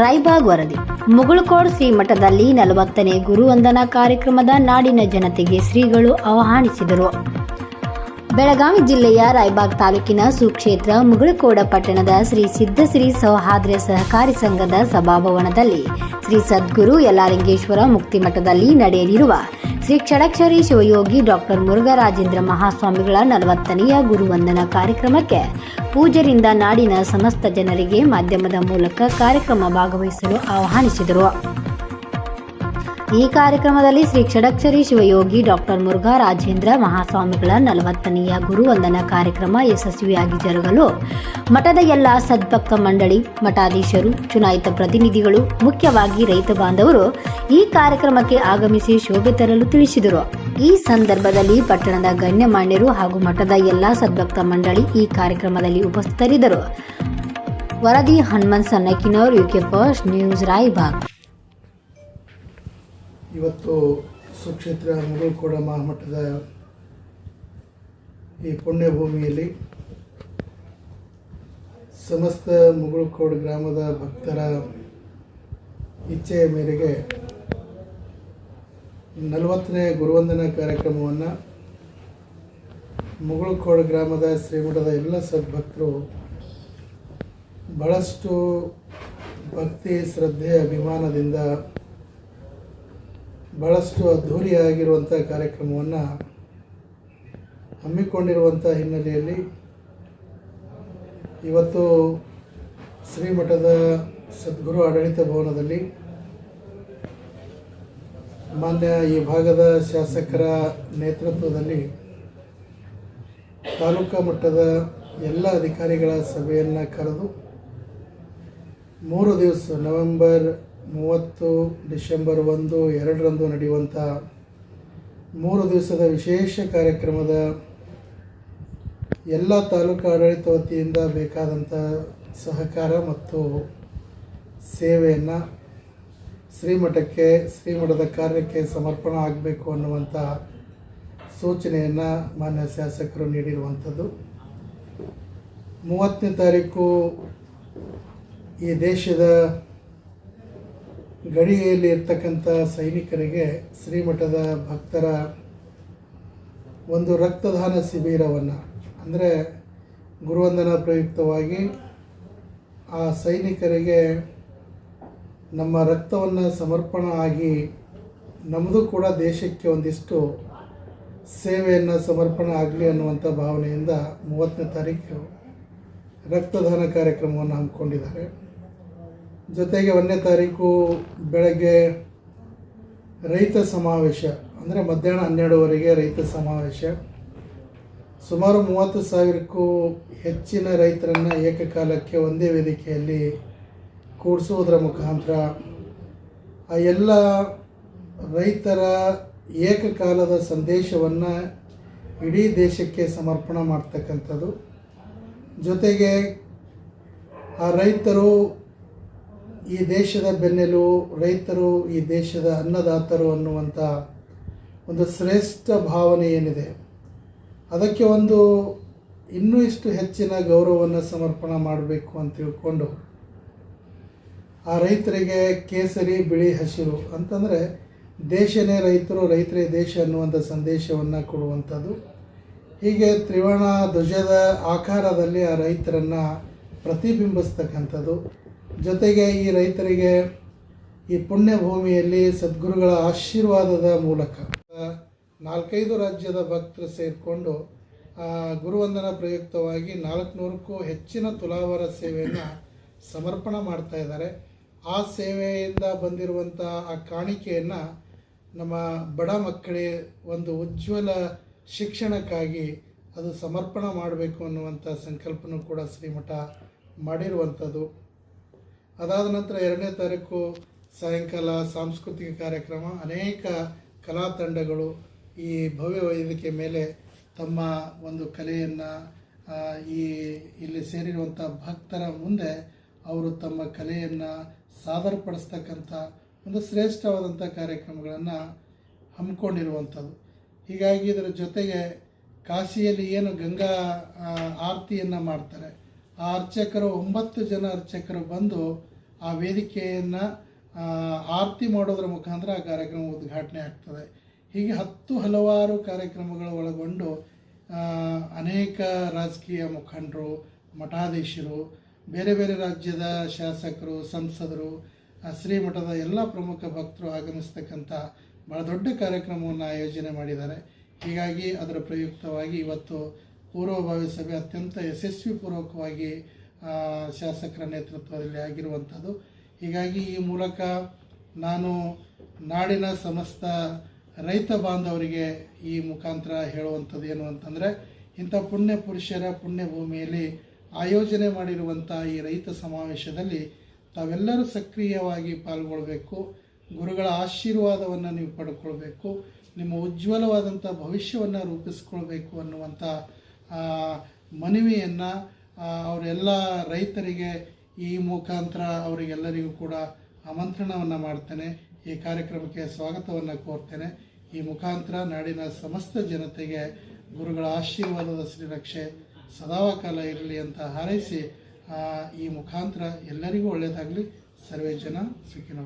ರಾಯಬಾಗ್ ವರದಿ. ಮುಗುಳ್ಕೋಡ್ ಶ್ರೀ ಮಠದಲ್ಲಿ ನಲವತ್ತನೇ ಗುರುವಂದನಾ ಕಾರ್ಯಕ್ರಮದ ನಾಡಿನ ಜನತೆಗೆ ಶ್ರೀಗಳು ಆಹ್ವಾನಿಸಿದರು. ಬೆಳಗಾವಿ ಜಿಲ್ಲೆಯ ರಾಯಬಾಗ್ ತಾಲೂಕಿನ ಸುಕ್ಷೇತ್ರ ಮುಗಳಕೋಡ ಪಟ್ಟಣದ ಶ್ರೀ ಸಿದ್ಧಶ್ರೀ ಸೌಹಾರ್ದ ಸಹಕಾರಿ ಸಂಘದ ಸಭಾಭವನದಲ್ಲಿ ಶ್ರೀ ಸದ್ಗುರು ಯಲ್ಲಾಲಿಂಗೇಶ್ವರ ಮುಕ್ತಿಮಠದಲ್ಲಿ ನಡೆಯಲಿರುವ ಶ್ರೀ ಷಡಕ್ಷರಿ ಶಿವಯೋಗಿ ಡಾಕ್ಟರ್ ಮುರುಘರಾಜೇಂದ್ರ ಮಹಾಸ್ವಾಮಿಗಳ ನಲವತ್ತನೆಯ ಗುರುವಂದನಾ ಕಾರ್ಯಕ್ರಮಕ್ಕೆ ಪೂಜರಿಂದ ನಾಡಿನ ಸಮಸ್ತ ಜನರಿಗೆ ಮಾಧ್ಯಮದ ಮೂಲಕ ಕಾರ್ಯಕ್ರಮ ಭಾಗವಹಿಸಲು ಆಹ್ವಾನಿಸಿದರು. ಈ ಕಾರ್ಯಕ್ರಮದಲ್ಲಿ ಶ್ರೀ ಷಡಕ್ಷರಿ ಶಿವಯೋಗಿ ಡಾಕ್ಟರ್ ಮುರುಘಾ ರಾಜೇಂದ್ರ ಮಹಾಸ್ವಾಮಿಗಳ ನಲವತ್ತನೆಯ ಗುರುವಂದನಾ ಕಾರ್ಯಕ್ರಮ ಯಶಸ್ವಿಯಾಗಿ ಜರುಗಲು ಮಠದ ಎಲ್ಲ ಸದ್ಭಕ್ತ ಮಂಡಳಿ, ಮಠಾಧೀಶರು, ಚುನಾಯಿತ ಪ್ರತಿನಿಧಿಗಳು, ಮುಖ್ಯವಾಗಿ ರೈತ ಬಾಂಧವರು ಈ ಕಾರ್ಯಕ್ರಮಕ್ಕೆ ಆಗಮಿಸಿ ಶೋಭೆ ತರಲು ತಿಳಿಸಿದರು. ಈ ಸಂದರ್ಭದಲ್ಲಿ ಪಟ್ಟಣದ ಗಣ್ಯಮಾನ್ಯರು ಹಾಗೂ ಮಠದ ಎಲ್ಲ ಸದ್ಭಕ್ತ ಮಂಡಳಿ ಈ ಕಾರ್ಯಕ್ರಮದಲ್ಲಿ ಉಪಸ್ಥಿತರಿದ್ದರು. ವರದಿ Hanumant Sannakinavar UK first news Raybag ಇವತ್ತು ಸುಕ್ಷೇತ್ರ ಮುಗುಳ್ಕೋಡ ಮಹಾಮಠದ ಈ ಪುಣ್ಯಭೂಮಿಯಲ್ಲಿ ಸಮಸ್ತ ಮುಗುಳ್ಕೋಡ್ ಗ್ರಾಮದ ಭಕ್ತರ ಇಚ್ಛೆಯ ಮೇರೆಗೆ ನಲವತ್ತನೇ ಗುರುವಂದನಾ ಕಾರ್ಯಕ್ರಮವನ್ನು ಮುಗುಳ್ಕೋಡ್ ಗ್ರಾಮದ ಶ್ರೀಮಠದ ಎಲ್ಲ ಸದ್ಭಕ್ತರು ಬಹಳಷ್ಟು ಭಕ್ತಿ, ಶ್ರದ್ಧೆ, ಅಭಿಮಾನದಿಂದ ಭಾಳಷ್ಟು ಅದ್ಧೂರಿಯಾಗಿರುವಂಥ ಕಾರ್ಯಕ್ರಮವನ್ನು ಹಮ್ಮಿಕೊಂಡಿರುವಂಥ ಹಿನ್ನೆಲೆಯಲ್ಲಿ ಇವತ್ತು ಶ್ರೀಮಠದ ಸದ್ಗುರು ಆಡಳಿತ ಭವನದಲ್ಲಿ ಮಾನ್ಯ ಈ ಭಾಗದ ಶಾಸಕರ ನೇತೃತ್ವದಲ್ಲಿ ತಾಲೂಕಾ ಮಟ್ಟದ ಎಲ್ಲ ಅಧಿಕಾರಿಗಳ ಸಭೆಯನ್ನು ಕರೆದು ಮೂರು ದಿವಸ ನವೆಂಬರ್ ಮೂವತ್ತು ಡಿಸೆಂಬರ್ ಒಂದು, ಎರಡರಂದು ನಡೆಯುವಂಥ ಮೂರು ದಿವಸದ ವಿಶೇಷ ಕಾರ್ಯಕ್ರಮದ ಎಲ್ಲ ತಾಲೂಕು ಆಡಳಿತ ವತಿಯಿಂದ ಬೇಕಾದಂಥ ಸಹಕಾರ ಮತ್ತು ಸೇವೆಯನ್ನು ಶ್ರೀಮಠಕ್ಕೆ, ಶ್ರೀಮಠದ ಕಾರ್ಯಕ್ಕೆ ಸಮರ್ಪಣ ಆಗಬೇಕು ಅನ್ನುವಂಥ ಸೂಚನೆಯನ್ನು ಮಾನ್ಯ ಶಾಸಕರು ನೀಡಿರುವಂಥದ್ದು. ಮೂವತ್ತನೇ ತಾರೀಕು ಈ ದೇಶದ ಗಡಿಯಲ್ಲಿ ಇರ್ತಕ್ಕಂಥ ಸೈನಿಕರಿಗೆ ಶ್ರೀಮಠದ ಭಕ್ತರ ಒಂದು ರಕ್ತದಾನ ಶಿಬಿರವನ್ನು, ಅಂದರೆ ಗುರುವಂದನ ಪ್ರಯುಕ್ತವಾಗಿ ಆ ಸೈನಿಕರಿಗೆ ನಮ್ಮ ರಕ್ತವನ್ನು ಸಮರ್ಪಣ ಆಗಿ ನಮ್ಮದು ಕೂಡ ದೇಶಕ್ಕೆ ಒಂದಿಷ್ಟು ಸೇವೆಯನ್ನು ಸಮರ್ಪಣೆ ಆಗಲಿ ಅನ್ನುವಂಥ ಭಾವನೆಯಿಂದ ಮೂವತ್ತನೇ ತಾರೀಕು ರಕ್ತದಾನ ಕಾರ್ಯಕ್ರಮವನ್ನು ಹಮ್ಮಿಕೊಂಡಿದ್ದಾರೆ. ಜೊತೆಗೆ ಒಂದನೇ ತಾರೀಕು ಬೆಳಗ್ಗೆ ರೈತ ಸಮಾವೇಶ, ಅಂದರೆ ಮಧ್ಯಾಹ್ನ ಹನ್ನೆರಡುವರೆಗೆ ರೈತ ಸಮಾವೇಶ. ಸುಮಾರು ಮೂವತ್ತು ಸಾವಿರಕ್ಕೂ ಹೆಚ್ಚಿನ ರೈತರನ್ನು ಏಕಕಾಲಕ್ಕೆ ಒಂದೇ ವೇದಿಕೆಯಲ್ಲಿ ಕೂಡಿಸುವುದರ ಮುಖಾಂತರ ಆ ಎಲ್ಲ ರೈತರ ಏಕಕಾಲದ ಸಂದೇಶವನ್ನು ಇಡೀ ದೇಶಕ್ಕೆ ಸಮರ್ಪಣೆ ಮಾಡ್ತಕ್ಕಂಥದ್ದು. ಜೊತೆಗೆ ಆ ರೈತರು ಈ ದೇಶದ ಬೆನ್ನೆಲು ರೈತರು, ಈ ದೇಶದ ಅನ್ನದಾತರು ಅನ್ನುವಂಥ ಒಂದು ಶ್ರೇಷ್ಠ ಭಾವನೆ ಏನಿದೆ? ಅದಕ್ಕೆ ಒಂದು ಇನ್ನೂ ಇಷ್ಟು ಹೆಚ್ಚಿನ ಗೌರವವನ್ನು ಸಮರ್ಪಣ ಮಾಡಬೇಕು ಅಂತ ತಿಳ್ಕೊಂಡು ಆ ರೈತರಿಗೆ ಕೇಸರಿ, ಬಿಳಿ ಹಸಿರು ಅಂತಂದರೆ ದೇಶನೇ ರೈತರು, ರೈತರೇ ದೇಶ ಅನ್ನುವಂಥ ಸಂದೇಶವನ್ನು ಕೊಡುವಂಥದ್ದು. ಹೀಗೆ ತ್ರಿವರ್ಣ ಧ್ವಜದ ಆಕಾರದಲ್ಲಿ ಆ ರೈತರನ್ನು ಪ್ರತಿಬಿಂಬಿಸ್ತಕ್ಕಂಥದ್ದು. ಜೊತೆಗೆ ಈ ರೈತರಿಗೆ ಈ ಪುಣ್ಯ ಭೂಮಿಯಲ್ಲಿ ಸದ್ಗುರುಗಳ ಆಶೀರ್ವಾದದ ಮೂಲಕ ನಾಲ್ಕೈದು ರಾಜ್ಯದ ಭಕ್ತರು ಸೇರಿಕೊಂಡು ಗುರುವಂದನ ಪ್ರಯುಕ್ತವಾಗಿ ನಾಲ್ಕುನೂರಕ್ಕೂ ಹೆಚ್ಚಿನ ತುಲಾವರ ಸೇವೆಯನ್ನು ಸಮರ್ಪಣ ಮಾಡ್ತಾ ಇದ್ದಾರೆ. ಆ ಸೇವೆಯಿಂದ ಬಂದಿರುವಂಥ ಆ ಕಾಣಿಕೆಯನ್ನು ನಮ್ಮ ಬಡ ಮಕ್ಕಳೇ ಒಂದು ಉಜ್ವಲ ಶಿಕ್ಷಣಕ್ಕಾಗಿ ಅದು ಸಮರ್ಪಣ ಮಾಡಬೇಕು ಅನ್ನುವಂಥ ಸಂಕಲ್ಪನೂ ಕೂಡ ಶ್ರೀಮಠ ಮಾಡಿರುವಂಥದ್ದು. ಅದಾದ ನಂತರ ಎರಡನೇ ತಾರೀಕು ಸಾಯಂಕಾಲ ಸಾಂಸ್ಕೃತಿಕ ಕಾರ್ಯಕ್ರಮ. ಅನೇಕ ಕಲಾ ತಂಡಗಳು ಈ ಭವ್ಯ ವೇದಿಕೆ ಮೇಲೆ ತಮ್ಮ ಒಂದು ಕಲೆಯನ್ನು ಈ ಇಲ್ಲಿ ಸೇರಿರುವಂಥ ಭಕ್ತರ ಮುಂದೆ ಅವರು ತಮ್ಮ ಕಲೆಯನ್ನು ಸಾದರಪಡಿಸ್ತಕ್ಕಂಥ ಒಂದು ಶ್ರೇಷ್ಠವಾದಂಥ ಕಾರ್ಯಕ್ರಮಗಳನ್ನು ಹಮ್ಮಿಕೊಂಡಿರುವಂಥದ್ದು. ಹೀಗಾಗಿ ಇದರ ಜೊತೆಗೆ ಕಾಶಿಯಲ್ಲಿ ಏನು ಗಂಗಾ ಆರತಿಯನ್ನು ಮಾಡ್ತಾರೆ. ಆ ಅರ್ಚಕರು, ಒಂಬತ್ತು ಜನ ಅರ್ಚಕರು ಬಂದು ಆ ವೇದಿಕೆಯನ್ನು ಆರತಿ ಮಾಡೋದ್ರ ಮುಖಾಂತರ ಆ ಕಾರ್ಯಕ್ರಮ ಉದ್ಘಾಟನೆ ಆಗ್ತದೆ. ಹೀಗೆ ಹತ್ತು ಹಲವಾರು ಕಾರ್ಯಕ್ರಮಗಳು ಒಳಗೊಂಡು ಅನೇಕ ರಾಜಕೀಯ ಮುಖಂಡರು, ಮಠಾಧೀಶರು, ಬೇರೆ ಬೇರೆ ರಾಜ್ಯದ ಶಾಸಕರು, ಸಂಸದರು ಶ್ರೀಮಠದ ಎಲ್ಲ ಪ್ರಮುಖ ಭಕ್ತರು ಆಗಮಿಸ್ತಕ್ಕಂಥ ಭಾಳ ದೊಡ್ಡ ಕಾರ್ಯಕ್ರಮವನ್ನು ಆಯೋಜನೆ ಮಾಡಿದ್ದಾರೆ. ಹೀಗಾಗಿ ಅದರ ಪ್ರಯುಕ್ತವಾಗಿ ಇವತ್ತು ಪೂರ್ವಭಾವಿ ಸಭೆ ಅತ್ಯಂತ ಯಶಸ್ವಿ ಪೂರ್ವಕವಾಗಿ ಶಾಸಕರ ನೇತೃತ್ವದಲ್ಲಿ ಆಗಿರುವಂಥದ್ದು. ಹೀಗಾಗಿ ಈ ಮೂಲಕ ನಾನು ನಾಡಿನ ಸಮಸ್ತ ರೈತ ಬಾಂಧವರಿಗೆ ಈ ಮುಖಾಂತರ ಹೇಳುವಂಥದ್ದು ಏನು ಅಂತಂದರೆ, ಇಂಥ ಪುಣ್ಯ ಪುರುಷರ ಪುಣ್ಯ ಭೂಮಿಯಲ್ಲಿ ಆಯೋಜನೆ ಮಾಡಿರುವಂಥ ಈ ರೈತ ಸಮಾವೇಶದಲ್ಲಿ ತಾವೆಲ್ಲರೂ ಸಕ್ರಿಯವಾಗಿ ಪಾಲ್ಗೊಳ್ಬೇಕು. ಗುರುಗಳ ಆಶೀರ್ವಾದವನ್ನು ನೀವು ಪಡ್ಕೊಳ್ಬೇಕು. ನಿಮ್ಮ ಉಜ್ವಲವಾದಂಥ ಭವಿಷ್ಯವನ್ನು ರೂಪಿಸ್ಕೊಳ್ಬೇಕು ಅನ್ನುವಂಥ ಮನವಿಯನ್ನು ಅವರೆಲ್ಲ ರೈತರಿಗೆ ಈ ಮುಖಾಂತರ ಅವರಿಗೆಲ್ಲರಿಗೂ ಕೂಡ ಆಮಂತ್ರಣವನ್ನು ಮಾಡ್ತೇನೆ. ಈ ಕಾರ್ಯಕ್ರಮಕ್ಕೆ ಸ್ವಾಗತವನ್ನು ಕೋರ್ತೇನೆ. ಈ ಮುಖಾಂತರ ನಾಡಿನ ಸಮಸ್ತ ಜನತೆಗೆ ಗುರುಗಳ ಆಶೀರ್ವಾದದ ಶ್ರೀರಕ್ಷೆ ಸದಾವಕಾಲ ಇರಲಿ ಅಂತ ಹಾರೈಸಿ ಈ ಮುಖಾಂತರ ಎಲ್ಲರಿಗೂ ಒಳ್ಳೆಯದಾಗಲಿ ಸರ್ವೇ ಜನ ಸುಖಿನೋ.